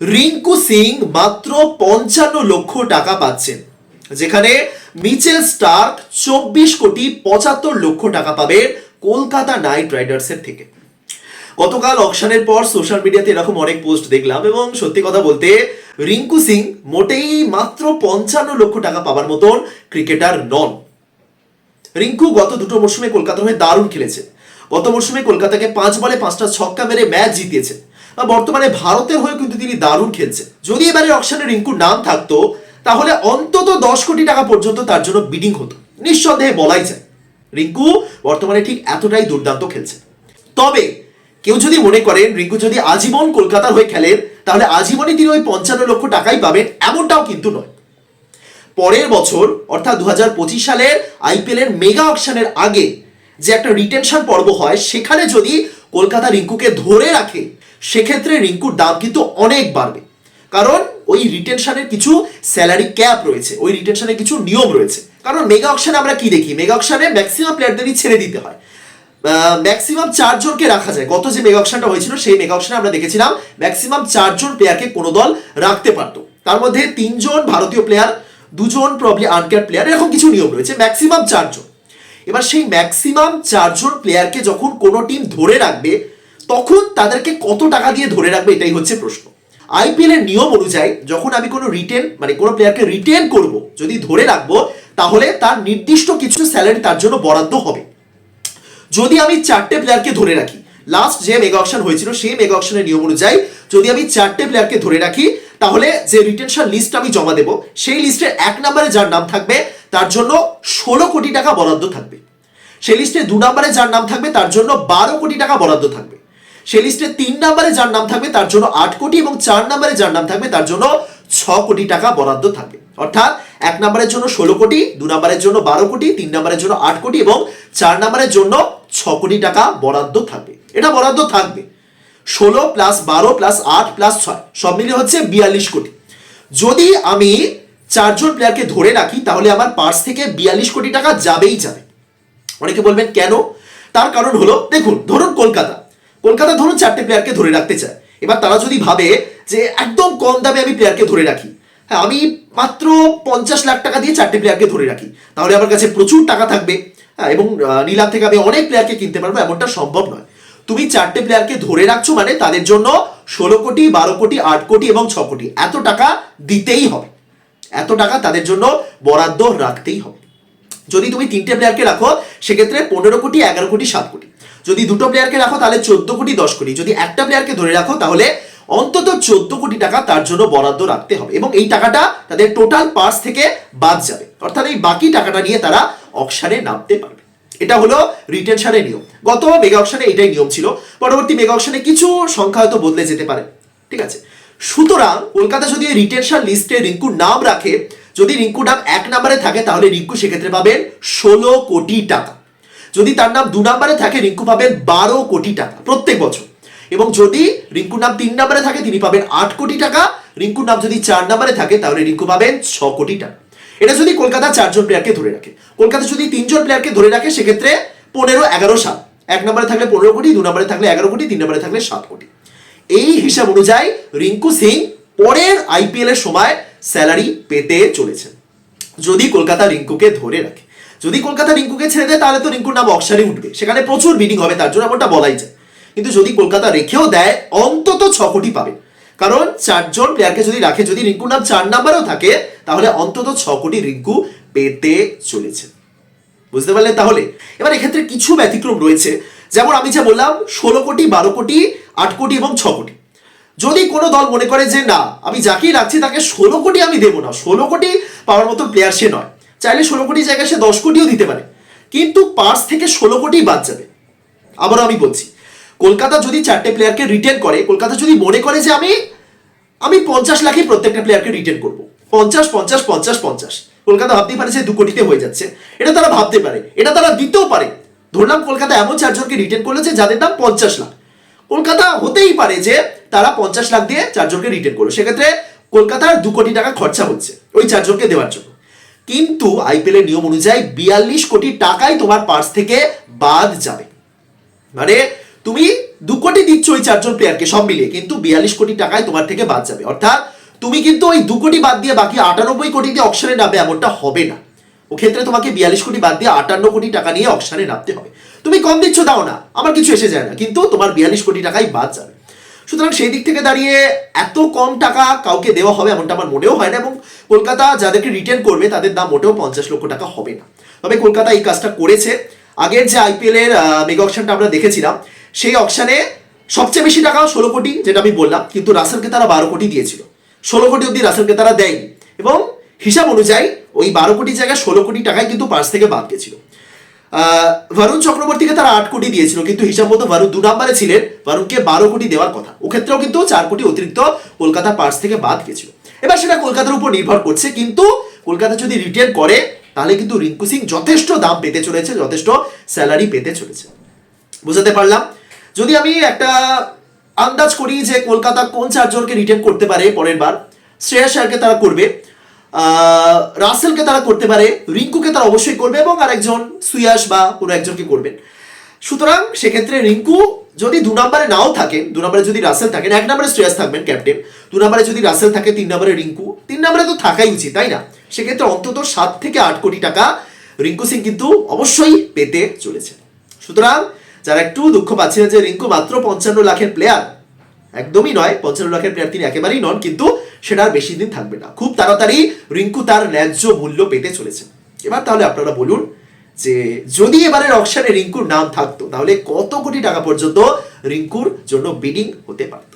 রিঙ্কু সিং মাত্র পঞ্চান্ন লক্ষ টাকা পাচ্ছেন, যেখানে মিচেল স্টার্ক চব্বিশ কোটি পঁচাত্তর লক্ষ টাকা পাবে কলকাতা নাইট রাইডার্সের থেকে। গতকাল অকশনের পর সোশ্যাল মিডিয়াতে এরকম অনেক পোস্ট দেখলাম এবং সত্যি কথা বলতে রিঙ্কু সিং মোটেই মাত্র পঞ্চান্ন লক্ষ টাকা পাবার মতন ক্রিকেটার নন। রিঙ্কু গত দুটো মরশুমে কলকাতার হয়ে দারুণ খেলেছে। গত মরশুমে কলকাতাকে পাঁচ বলে পাঁচটা ছক্কা মেরে ম্যাচ জিতিয়েছে। বর্তমানে ভারতের হয়ে কিন্তু তিনি দারুণ খেলছেন। যদি এবারে অকশনে রিঙ্কুর নাম থাকতো, তাহলে অন্তত দশ কোটি টাকা পর্যন্ত তার জন্য বিডিং হতো। নিঃসন্দেহে বলাই যায়, রিঙ্কু বর্তমানে ঠিক এতটাই দুর্দান্ত খেলছে তবে কেউ যদি মনে করেন, রিঙ্কু যদি আজীবন কলকাতার হয়ে খেলেন, তাহলে আজীবনই তিনি ওই পঞ্চান্ন লক্ষ টাকাই পাবেন, এমনটাও কিন্তু নয়। পরের বছর, অর্থাৎ দু হাজার পঁচিশ সালের আইপিএল এর মেগা অকশনের আগে যে একটা রিটেনশন পর্ব হয়, সেখানে যদি কলকাতা রিঙ্কুকে ধরে রাখে সেক্ষেত্রে রিঙ্কুর দাম কিন্তু অনেক বাড়বে। কারণ ওই রিটেনশনের কিছু স্যালারি ক্যাপ রয়েছে, ওই রিটেনশনের কিছু নিয়ম রয়েছে। কারণ মেগা অকশনে আমরা কি দেখি? মেগা অকশনে ম্যাক্সিমাম প্লেয়ারদেরই ছেড়ে দিতে হয়। ম্যাক্সিমাম চারজনকে রাখা যায়। গত যে মেগা অকশনটা হয়েছিল, সেই মেগা অকশনে আমরা দেখেছিলাম ম্যাক্সিমাম চারজন প্লেয়ারকে কোনো দল রাখতে পারতো। তার মধ্যে তিনজন ভারতীয় প্লেয়ার দুজন প্রবলি আনক্যাট প্লেয়ার এরকম কিছু নিয়ম রয়েছে ম্যাক্সিমাম চারজন। এবার সেই ম্যাক্সিমাম চারজন প্লেয়ারকে যখন কোনো টিম ধরে রাখবে তখন তাদেরকে কত টাকা দিয়ে ধরে রাখবে এটাই হচ্ছে প্রশ্ন। আইপিএল এর নিয়ম অনুযায়ী যখন আমি কোনো রিটেন মানে কোনো প্লেয়ারকে রিটেন করব, যদি ধরে রাখব, তাহলে তার নির্দিষ্ট কিছু স্যালারি তার জন্য বরাদ্দ হবে। যদি আমি চারটে প্লেয়ারকে ধরে রাখি লাস্ট যে মেগা অকশন হয়েছিল, সেই মেগা অকশনের নিয়ম অনুযায়ী যদি আমি চারটে প্লেয়ারকে ধরে রাখি, তাহলে যে রিটেনশন লিস্ট আমি জমা দেব, সেই লিস্টের এক নম্বরে যার নাম থাকবে, তার জন্য ষোলো কোটি টাকা বরাদ্দ থাকবে। সেই লিস্টে দু নম্বরে যার নাম থাকবে, তার জন্য বারো কোটি টাকা বরাদ্দ থাকবে। সেই লিস্টে তিন নম্বরে যার নাম থাকবে তার জন্য আট কোটি এবং চার নম্বরে যার নাম থাকবে তার জন্য ছ কোটি টাকা বরাদ্দ থাকবে অর্থাৎ এক নম্বরের জন্য ষোলো কোটি, দু নম্বরের জন্য বারো কোটি, তিন নম্বরের জন্য আট কোটি এবং চার নম্বরের জন্য ছ কোটি টাকা বরাদ্দ থাকবে এটা বরাদ্দ থাকবে। ষোলো প্লাস বারো প্লাস আট প্লাস ছয়, সব মিলিয়ে হচ্ছে বিয়াল্লিশ কোটি। যদি আমি চারজন প্লেয়ারকে ধরে রাখি, তাহলে আমার পার্স থেকে বিয়াল্লিশ কোটি টাকা যাবেই যাবে। অনেকে বলবেন, কেন? তার কারণ হলো, দেখুন, ধরুন কলকাতা। কলকাতা ধরুন চারটে প্লেয়ারকে ধরে রাখতে চায়। এবার তারা যদি ভাবে যে একদম কম দামে আমি প্লেয়ারকে ধরে রাখি হ্যাঁ আমি মাত্র পঞ্চাশ লাখ টাকা দিয়ে চারটে প্লেয়ারকে ধরে রাখি, তাহলে আমার কাছে প্রচুর টাকা থাকবে হ্যাঁ এবং নিলাম থেকে আমি অনেক প্লেয়ারকে কিনতে পারব, এমনটা সম্ভব নয়। তুমি চারটে প্লেয়ারকে ধরে রাখছো মানে তাদের জন্য ষোলো কোটি, বারো কোটি, আট কোটি এবং ছ কোটি। এত টাকা দিতেই হবে। এত টাকা তাদের জন্য বরাদ্দ রাখতেই হবে। যদি তুমি তিনটে প্লেয়ারকে রাখো, সেক্ষেত্রে পনেরো কোটি, এগারো কোটি, সাত কোটি। যদি দুটো প্লেয়ারকে রাখো, তাহলে চোদ্দ কোটি দশ কোটি। যদি একটা প্লেয়ারকে ধরে রাখো, তাহলে অন্তত চোদ্দ কোটি টাকা তার জন্য বরাদ্দ রাখতে হবে এবং এই টাকাটা তাদের টোটাল পার্স থেকে বাদ যাবে। অর্থাৎ এই বাকি টাকাটা নিয়ে তারা অকশানে নামতে পারবে। এটা হলো রিটেনশনের নিয়ম। গত মেগা অকশনে এটাই নিয়ম ছিল। পরবর্তী মেগা অকশনে কিছু সংখ্যা হয়তো বদলে যেতে পারে। ঠিক আছে? সুতরাং কলকাতা যদি রিটেনশন লিস্টে রিঙ্কুর নাম রাখে, যদি রিঙ্কুর নাম এক নম্বরে থাকে, তাহলে রিঙ্কু সেক্ষেত্রে পাবেন ষোলো কোটি টাকা। যদি তার নাম দু নম্বরে থাকে, রিঙ্কু পাবেন বারো কোটি টাকা প্রত্যেক বছর। এবং যদি রিঙ্কুর নাম তিন নম্বরে থাকে, তিনি পাবেন আট কোটি টাকা। রিঙ্কুর নাম যদি চার নম্বরে থাকে, তাহলে রিঙ্কু পাবেন ছ কোটি টাকা। এটা যদি কলকাতা চারজন প্লেয়ারকে ধরে রাখে। কলকাতা যদি তিনজন প্লেয়ারকে ধরে রাখে, সেক্ষেত্রে পনেরো, এগারো, সাত। এক নম্বরে থাকলে পনেরো কোটি, দু নম্বরে থাকলে এগারো কোটি, তিন নম্বরে থাকলে সাত কোটি। এই হিসাব অনুযায়ী রিঙ্কু সিং পরের আইপিএল এর সময় স্যালারি পেতে চলেছেন। যদি কলকাতা রিঙ্কুকে ধরে রাখে। যদি কলকাতা রিঙ্কুকে ছেড়ে দেয়, তাহলে তো রিঙ্কুর নাম অক্সারে উঠবে। সেখানে প্রচুর বিডিং হবে, তার জন্য এমনটা বলাই যায়। কিন্তু যদি কলকাতা রেখেও দেয়, অন্তত ছ কোটি পাবে। কারণ চারজন প্লেয়ারকে যদি রাখে, যদি রিঙ্কুর নাম চার নাম্বারেও থাকে, তাহলে অন্তত ছ কোটি রিঙ্কু পেতে চলেছে। বুঝতে পারলেন তাহলে? এবার এক্ষেত্রে কিছু ব্যতিক্রম রয়েছে। যেমন আমি যা বললাম, ষোলো কোটি, বারো কোটি, আট কোটি এবং ছ কোটি। যদি কোনো দল মনে করে যে, না, আমি যাকেই রাখছি তাকে ষোলো কোটি আমি দেবো না। ষোলো কোটি পাওয়ার মতো প্লেয়ার সে নয়। চাইলে ষোলো কোটি জায়গায় সে দশ কোটিও দিতে পারে। কিন্তু পাঁচ থেকে ষোলো কোটি বাদ যাবে। আবারও আমি বলছি, কলকাতা যদি চারটে প্লেয়ারকে রিটেন করে, কলকাতা যদি মনে করে যে আমি আমি পঞ্চাশ লাখই প্রত্যেকটা প্লেয়ারকে রিটেন করব। পঞ্চাশ পঞ্চাশ পঞ্চাশ পঞ্চাশ। কলকাতা ভাবতেই পারে যে দু কোটিতে হয়ে যাচ্ছে। এটা তারা ভাবতে পারে। এটা তারা দিতেও পারে। ধরলাম কলকাতা এমন চারজনকে রিটেন করল যে যাদের দাম পঞ্চাশ লাখ। কলকাতা হতেই পারে যে তারা পঞ্চাশ লাখ দিয়ে চারজনকে রিটেন করল। সেক্ষেত্রে কলকাতার দু কোটি টাকা খরচা হচ্ছে ওই চারজনকে দেওয়ার জন্য। কিন্তু আইপিএল এর নিয়ম অনুযায়ী বিয়াল্লিশ কোটি টাকাই তোমার পার্স থেকে বাদ যাবে। মানে তুমি দু কোটি দিচ্ছ ওই চারজন প্লেয়ারকে সব মিলিয়ে। কিন্তু বিয়াল্লিশ কোটি টাকায় তোমার থেকে বাদ যাবে। অর্থাৎ তুমি কিন্তু ওই দু কোটি বাদ দিয়ে বাকি আটানব্বই কোটি দিয়ে অকশনে নামবে এমনটা হবে না। ও ক্ষেত্রে তোমাকে বিয়াল্লিশ কোটি বাদ দিয়ে আটান্ন কোটি টাকা নিয়ে অকশনে নামতে হবে। তুমি কম দিচ্ছ, দাও না। আমার কিছু এসে যায় না। কিন্তু তোমার বিয়াল্লিশ কোটি টাকাই বাদ যাবে। সুতরাং সেই দিক থেকে দাঁড়িয়ে এত কম টাকা কাউকে দেওয়া হবে এমনটা আমার মনেও হয় না, এবং কলকাতা যাদেরকে রিটেন করবে, তাদের দাম মোটেও পঞ্চাশ লক্ষ টাকা হবে না। তবে কলকাতা এই কাজটা করেছে। আগের যে আইপিএল এর মেগা অকশনটা আমরা দেখেছিলাম, সেই অকশনে সবচেয়ে বেশি টাকা ষোলো কোটি, যেটা আমি বললাম, কিন্তু রাসেলকে তারা বারো কোটি দিয়েছিল। ষোলো কোটি অব্দি রাসেলকে তারা দেয়নি। এবং হিসাব অনুযায়ী ওই বারো কোটি জায়গায় ষোলো কোটি টাকায় কিন্তু পার্স থেকে বাদ গেছিল। বরুণ চক্রবর্তীকে তারা আট কোটি দিয়েছিল, কিন্তু হিসাব মতো বরুণ দু নম্বরে ছিলেন বরুণকে বারো কোটি দেওয়ার কথা। ও ক্ষেত্রেও কিন্তু চার কোটি অতিরিক্ত কলকাতা পার্স থেকে বাদ গেছিল এবার সেটা কলকাতার উপর নির্ভর করছে, কিন্তু কলকাতা যদি রিটেন করে, তাহলে কিন্তু রিঙ্কু সিং যথেষ্ট দাম পেতে চলেছে, যথেষ্ট স্যালারি পেতে চলেছে। বুঝাতে পারলাম? যদি আমি একটা আন্দাজ করি যে কলকাতা কোন চারজনকে রিটেন করতে পারে পরের বার, শ্রেয়া শারকে তারা করবে। রাসেলকে তারা করতে পারে, রিঙ্কুকে তারা অবশ্যই করবে এবং আরেকজন, সুয়াস বা কোনো একজনকে করবেন। সুতরাং সেক্ষেত্রে রিঙ্কু যদি দু নম্বরে নাও থাকেন দু নম্বরে যদি রাসেল থাকেন এক নম্বরে শ্রেয়াস থাকবেন ক্যাপ্টেন, দু নম্বরে যদি রাসেল থাকে, তিন নম্বরে রিঙ্কু, তিন নম্বরে তো থাকাই উচিত, তাই না? সেক্ষেত্রে অন্তত সাত থেকে আট কোটি টাকা রিঙ্কু সিং কিন্তু অবশ্যই পেতে চলেছে। সুতরাং যারা একটু দুঃখ পাচ্ছিলেন যে রিঙ্কু মাত্র পঞ্চান্ন লাখের প্লেয়ার একদমই নয়, পঞ্চান্ন লাখের প্লেয়ার তিনি একেবারেই নন, কিন্তু সেটা আর বেশি দিন থাকবে না। খুব তাড়াতাড়ি রিঙ্কু তার ন্যায্য মূল্য পেতে চলেছে। এবার তাহলে আপনারা বলুন যে, যদি এবারের অকশনে রিঙ্কুর নাম থাকতো, তাহলে কত কোটি টাকা পর্যন্ত রিঙ্কুর জন্য বিডিং হতে পারত?